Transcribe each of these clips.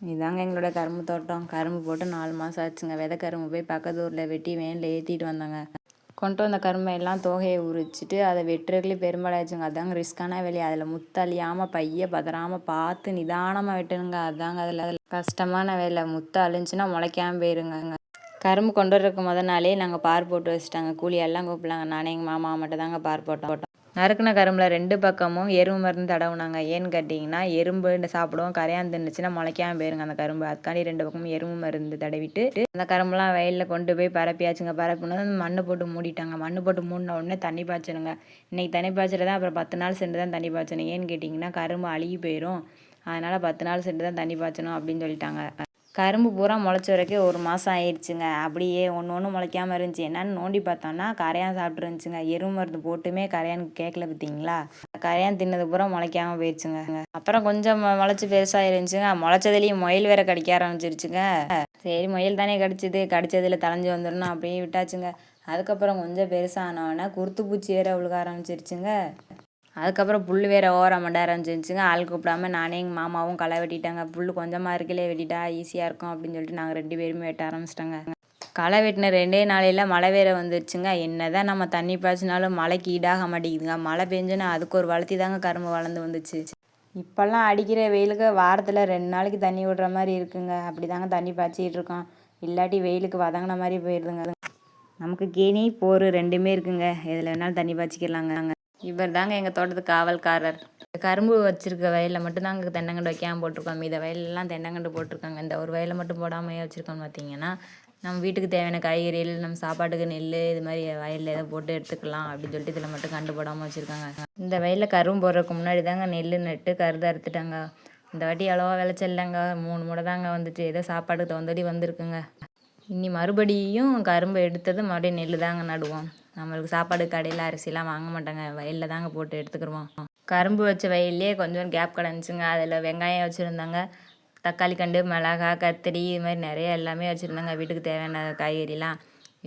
இதாங்க எங்களோட கரும்பு தோட்டம். கரும்பு போட்டு நாலு மாதம் ஆச்சுங்க. விதை கரும்பு போய் பக்கத்து ஊரில் வெட்டி வேனில் ஏற்றிட்டு வந்தாங்க. கொண்டு வந்த கரும்பை எல்லாம் தோகையை உரிச்சிட்டு அதை வெட்டுறதுலேயே பெரும்பாலாச்சுங்க அதாங்க ரிஸ்க்கான வேலையை. அதில் முத்தழியாமல் பைய பதறாமல் பார்த்து நிதானமாக வெட்டணுங்க அதாங்க அதில் அதில் கஷ்டமான வேலை. முத்து அழிஞ்சுன்னா முளைக்காம போயிருங்க கரும்பு கொண்டு வரக்கு முத நாளே நாங்கள் பார் போட்டு வச்சுட்டாங்க. கூலி எல்லாம் கூப்பிடலாங்க. நானே எங்கள் மாமா மட்டும் தாங்க பார் போட்டோம். நறுக்குன கரும்புல ரெண்டு பக்கமும் எறும்பு மருந்து தடவுனாங்க. ஏன்னு கேட்டிங்கன்னா எறும்பு சாப்பிடுவோம். கரையான் தின்னுச்சுன்னா முளைக்காம போயிருங்க அந்த கரும்பு. அதுக்காண்டி ரெண்டு பக்கமும் எறும்பு மருந்து தடவிட்டு அந்த கரும்புலாம் வயலில் கொண்டு போய் பரப்பியாச்சுங்க. பரப்புனது மண்ணு போட்டு மூடிட்டாங்க. மண்ணு போட்டு மூடின உடனே தண்ணி பாய்ச்சணுங்க. இன்றைக்கி தண்ணி பாய்ச்சல தான் அப்புறம் பத்து நாள் சென்று தான் தண்ணி பாய்ச்சணும். ஏன்னு கேட்டிங்கன்னா கரும்பு அழுகி போயிடும் அதனால் பத்து நாள் சென்று தான் தண்ணி பாய்ச்சணும் அப்படின்னு சொல்லிட்டாங்க. கரும்பு பூரா முளைச்ச வரைக்கும் ஒரு மாதம் ஆயிடுச்சுங்க. அப்படியே ஒன்று ஒன்று முளைக்காமல் இருந்துச்சு. என்னன்னு நோண்டி பார்த்தோன்னா கரையான் சாப்பிட்ருந்துச்சுங்க எரு மருந்து போட்டுமே கரையான் கேட்கல பார்த்தீங்களா? கரையான் தின்னது பூரா முளைக்காமல் போயிடுச்சுங்க. அப்புறம் கொஞ்சம் முளைச்சி பெருசாக இருந்துச்சுங்க. முளைச்சதுலேயும் முயல் வேற கடிக்க ஆரம்பிச்சிருச்சுங்க. சரி முயல் தானே கடிச்சிது. கடிச்சதில் தலைஞ்சு வந்துடணும் அப்படியே விட்டாச்சுங்க. அதுக்கப்புறம் கொஞ்சம் பெருசானோடனே குருத்து பூச்சி வேற விழுக ஆரம்பிச்சிருச்சுங்க. அதுக்கப்புறம் புல் வேறு ஓரம் மண்ட ஆரம்பிச்சிருச்சுங்க ஆள் கூப்பிடாம நானே எங்கள் மாமாவும் களை வெட்டிட்டாங்க. புல் கொஞ்சமாக இருக்கலே வெட்டிட்டா ஈஸியாக இருக்கும் அப்படின்னு சொல்லிட்டு நாங்கள் ரெண்டு பேருமே வெட்ட ஆரம்பிச்சிட்டாங்க. களை வெட்டின ரெண்டே நாளையில் மழை வேற வந்துருச்சுங்க. என்ன தான் நம்ம தண்ணி பாய்ச்சினாலும் மழைக்கு ஈடாக மாட்டேங்குதுங்க. மழை பெஞ்சுன்னா அதுக்கு ஒரு வளர்த்தி தாங்க கரும்பு வளர்ந்து வந்துச்சு. இப்போல்லாம் அடிக்கிற வெயிலுக்கு வாரத்தில் ரெண்டு நாளைக்கு தண்ணி விடுற மாதிரி இருக்குங்க. அப்படி தாங்க தண்ணி பாய்ச்சிக்கிட்டு இருக்கோம். இல்லாட்டி வெயிலுக்கு வதங்கின மாதிரி போயிடுதுங்க நமக்கு கேணி போர் ரெண்டுமே இருக்குங்க. எதில் வேணாலும் தண்ணி பாய்ச்சிக்கலாங்க. இவர் தாங்க எங்கள் தோட்டத்துக்கு காவல்காரர். கரும்பு வச்சுருக்க வயலில் மட்டும் தாங்க தென்னங்கண்டு வைக்காமல் போட்டிருக்கோம். மீத வயலெலாம் தென்னங்கண்டு போட்டிருக்காங்க. இந்த ஒரு வயலில் மட்டும் போடாமையே வச்சுருக்கோம்னு பார்த்தீங்கன்னா நம்ம வீட்டுக்கு தேவையான காய்கறிகள் நம்ம சாப்பாட்டுக்கு நெல் இது மாதிரி வயலில் ஏதோ போட்டு எடுத்துக்கலாம் அப்படின்னு சொல்லிட்டு இதில் மட்டும் கண்டு போடாமல் வச்சுருக்காங்க. இந்த வயலில் கரும்பு போடுறதுக்கு முன்னாடி தாங்க நெல் நட்டு கருதை அறுத்துட்டாங்க. இந்த வாட்டி அளவாக விளைச்சல்லங்க. இல்லைங்க மூணு முறை தாங்க வந்துச்சு. ஏதோ சாப்பாட்டுக்கு தகுந்தபடி வந்திருக்குங்க. இனி மறுபடியும் கரும்பு எடுத்தது மறுபடியும் நெல் தாங்க நடுவோம். நம்மளுக்கு சாப்பாடு கடையில் அரிசிலாம் வாங்க மாட்டாங்க. வயலில் தாங்க போட்டு எடுத்துக்கிடுவோம் கரும்பு வச்ச வயல்லே கொஞ்சம் கேப் கிடந்துச்சுங்க. அதில் வெங்காயம் வச்சுருந்தாங்க. தக்காளி கண்டு மிளகா கத்திரி இது மாதிரி நிறைய எல்லாமே வச்சுருந்தாங்க. வீட்டுக்கு தேவையான காய்கறிலாம்.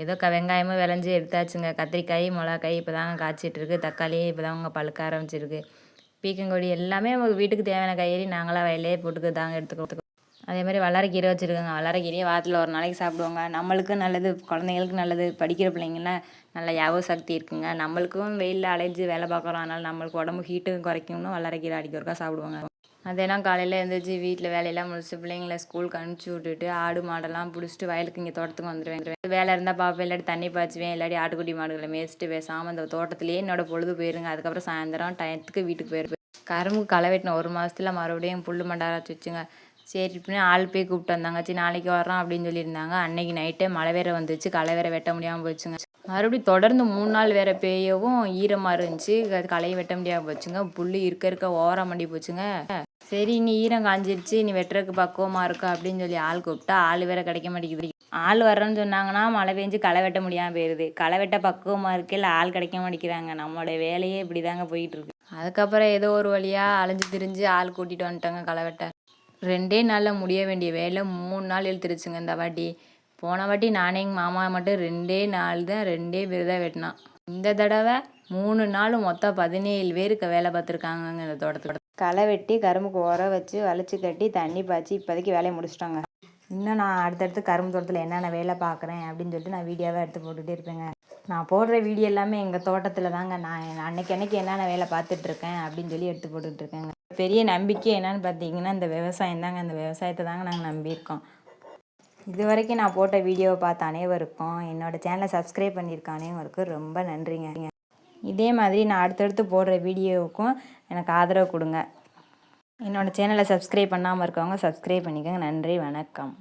ஏதோ க வெங்காயமும் விளைஞ்சி எடுத்தாச்சுங்க. கத்திரிக்காய் மிளகாய் இப்போ தாங்க காய்ச்சிட்ருக்கு. தக்காளி இப்போ தாங்க பழுக்க ஆரம்பிச்சிருக்கு. பீக்கங்கொடி எல்லாமே வீட்டுக்கு தேவையான காய்கறி நாங்களாம் வயலே போட்டுக்கு தாங்க எடுத்துக்கிறோம். அதே மாதிரி வளரக்கீரை வச்சுருக்காங்க. வல்லாரக்கீரையை வாரத்தில் ஒரு நாளைக்கு சாப்பிடுவாங்க. நம்மளுக்கும் நல்லது குழந்தைங்களுக்கு நல்லது. படிக்கிற பிள்ளைங்களாம் நல்ல ஞாபக சக்தி இருக்குங்க. நம்மளுக்கும் வெயிலில் அலைஞ்சு வேலை பார்க்குறோம். அதனால் நம்மளுக்கு உடம்பு ஹீட்டும் குறைக்கணும்னு வளரக்கீரை அடிக்க ஒருக்கா சாப்பிடுவாங்க. அதெல்லாம் காலையில் எழுந்திரிச்சி வீட்டில் வேலையெல்லாம் முடிச்சு பிள்ளைங்கள ஸ்கூலுக்கு அனுப்பிச்சி விட்டுட்டு ஆடு மாடெல்லாம் பிடிச்சிட்டு வயலுக்கு இங்கே தோட்டத்துக்கு வந்துடுவேன் வேலை இருந்தால் பார்ப்பேன் இல்லாட்டி தண்ணி பாய்ச்சுவேன். இல்லாட்டி ஆட்டுக்குட்டி மாடுகளை மேய்ச்சிட்டு பேசாமல் அந்த தோட்டத்துலேயே என்னோட பொழுது போயிருங்க. அதுக்கப்புறம் சாயந்தரம் டயத்துக்கு வீட்டுக்கு போயிருப்பேன் கரும்பு களை வெட்டின ஒரு மாதத்துல மறுபடியும் புல் மண்டாராச்சு வச்சுங்க. சரி இப்படின்னு ஆள் போய் கூப்பிட்டு வந்தாங்க. சரி நாளைக்கு வரோம் அப்படின்னு சொல்லியிருந்தாங்க. அன்னைக்கு நைட்டே மழை வேற வந்துச்சு களை வேற வெட்ட முடியாமல் போச்சுங்க. மறுபடியும் தொடர்ந்து மூணு நாள் வேற பெய்யவும் ஈரமாக இருந்துச்சு. களையை வெட்ட முடியாமல் போச்சுங்க. புல் இருக்க இருக்க ஓரம் மண்டி போச்சுங்க. சரி நீ ஈரம் காஞ்சிருச்சு. நீ வெட்டுறதுக்கு பக்குவமாக இருக்கும் அப்படின்னு சொல்லி ஆள் கூப்பிட்டா ஆள் வேற கிடைக்க மாட்டேங்குது. ஆள் வர்றேன்னு சொன்னாங்கன்னா மழை பெஞ்சு களை வெட்ட முடியாமல் போயிடுது களை வெட்ட பக்குவமாக இருக்கையில் ஆள் கிடைக்க மாட்டேங்கிறாங்க. நம்மளோட வேலையே இப்படி தாங்க போயிட்டு இருக்கு. அதுக்கப்புறம் ஏதோ ஒரு வழியாக அலைஞ்சு திரிஞ்சு ஆள் கூட்டிகிட்டு வந்துட்டாங்க களை வெட்ட. ரெண்டே நாளில் முடிய வேண்டிய வேலை மூணு நாள் இழுத்துருச்சுங்க இந்த வாட்டி. போன வாட்டி நானே எங்கள் மாமா மட்டும் ரெண்டே நாள் தான் ரெண்டே பேர் தான் வெட்டினான். இந்த தடவை மூணு நாள் மொத்தம் பதினேழு பேருக்கு வேலை பார்த்துருக்காங்கங்க இந்த தோட்டத்தோட. களை வெட்டி கரும்புக்கு உர வச்சு வளைச்சி கட்டி தண்ணி பாய்ச்சி இப்போதைக்கு வேலையை முடிச்சிட்டாங்க. இன்னும் நான் அடுத்தடுத்து கரும்பு தோட்டத்தில் என்னென்ன வேலை பார்க்குறேன் அப்படின்னு சொல்லிட்டு நான் வீடியோவாக எடுத்து போட்டுகிட்டே இருப்பேங்க. நான் போடுற வீடியோ எல்லாமே எங்கள் தோட்டத்தில் தாங்க. நான் அன்னைக்கு அன்னைக்கு என்னென்ன வேலை பார்த்துட்ருக்கேன் அப்படின்னு சொல்லி எடுத்து போட்டுட்ருக்கேங்க பெரிய நம்பிக்கை என்னன்னு பார்த்தீங்கன்னா இந்த விவசாயம் தாங்க. இந்த விவசாயத்தை தாங்க நாங்கள் நம்பியிருக்கோம். இது வரைக்கும் நான் போட்ட வீடியோவை பார்த்த அனைவருக்கும் என்னோடய சேனலை சப்ஸ்கிரைப் பண்ணியிருக்க அனைவருக்கும் ரொம்ப நன்றிங்க. இதே மாதிரி நான் அடுத்தடுத்து போடுற வீடியோவுக்கும் எனக்கு ஆதரவு கொடுங்க. என்னோடய சேனலை சப்ஸ்கிரைப் பண்ணாமல் இருக்கவங்க சப்ஸ்கிரைப் பண்ணிக்கோங்க. நன்றி வணக்கம்.